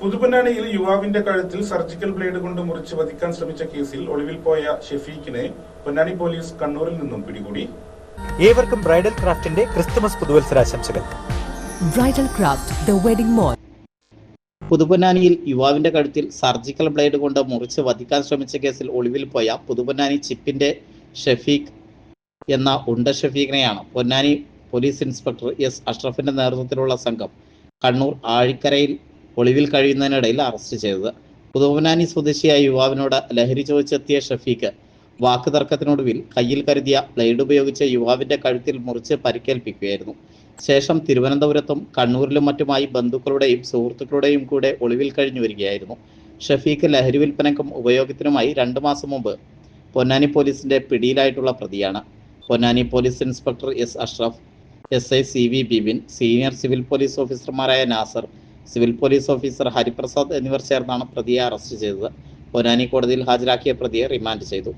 പുതുപൊന്നാനിയിൽ യുവാവിന്റെ കഴുത്തിൽ surgical blade കൊണ്ട് മുറിച്ച് വധിക്കാൻ ശ്രമിച്ച കേസിൽ ഒളിവിൽ പോയ ഷെഫീഖിനെ പൊന്നാനി പോലീസ് കണ്ണൂരിൽ നിന്നും പിടികൂടി. ഏവർക്കും ബ്രൈഡൽ ക്രാഫ്റ്റിന്റെ Christmas പുതുവത്സരാശംസകൾ. Bridal craft the wedding mall. പുതുപൊന്നാനിയിൽ യുവാവിന്റെ കഴുത്തിൽ സർജിക്കൽ ബ്ലേഡ് കൊണ്ട് മുറിച്ച് വധിക്കാൻ ശ്രമിച്ച കേസിൽ ഒളിവിൽ പോയ പുതുപൊന്നാനി ചിപ്പിന്റെ ഷെഫീഖ് എന്ന ഉണ്ട ഷെഫീഖിനെയാണ് പൊന്നാനി പോലീസ് ഇൻസ്പെക്ടർ എസ് അഷ്റഫിന്റെ നേതൃത്വത്തിലുള്ള സംഘം കണ്ണൂർ ആഴിക്കരയിൽ ഒളിവിൽ കഴിയുന്നതിനിടയിൽ അറസ്റ്റ് ചെയ്തത്. പുതുവനാനി സ്വദേശിയായ യുവാവിനോട് ലഹരി ചോദിച്ചെത്തിയ ഷഫീഖ് വാക്കുതർക്കത്തിനൊടുവിൽ കയ്യിൽ കരുതിയ ബ്ലേഡ് ഉപയോഗിച്ച് യുവാവിന്റെ കഴുത്തിൽ മുറിച്ച് പരിക്കേൽപ്പിക്കുകയായിരുന്നു. ശേഷം തിരുവനന്തപുരത്തും കണ്ണൂരിലും മറ്റുമായി ബന്ധുക്കളുടെയും സുഹൃത്തുക്കളുടെയും കൂടെ ഒളിവിൽ കഴിഞ്ഞു വരികയായിരുന്നു. ഷഫീഖ് ലഹരി വിൽപ്പനക്കും ഉപയോഗത്തിനുമായി രണ്ടു മാസം മുമ്പ് പൊന്നാനി പോലീസിന്റെ പിടിയിലായിട്ടുള്ള പ്രതിയാണ്. Ponnani police inspector S Ashraf S I C V Bibin senior civil police ഓഫീസർമാരായ Nasar civil police officer Hariprasad എന്നിവർ ചേർന്നാണ് പ്രതിയെ അറസ്റ്റ് ചെയ്തത്. പൊന്നാനി കോടതിയിൽ ഹാജരാക്കിയ പ്രതിയെ റിമാൻഡ് ചെയ്തു.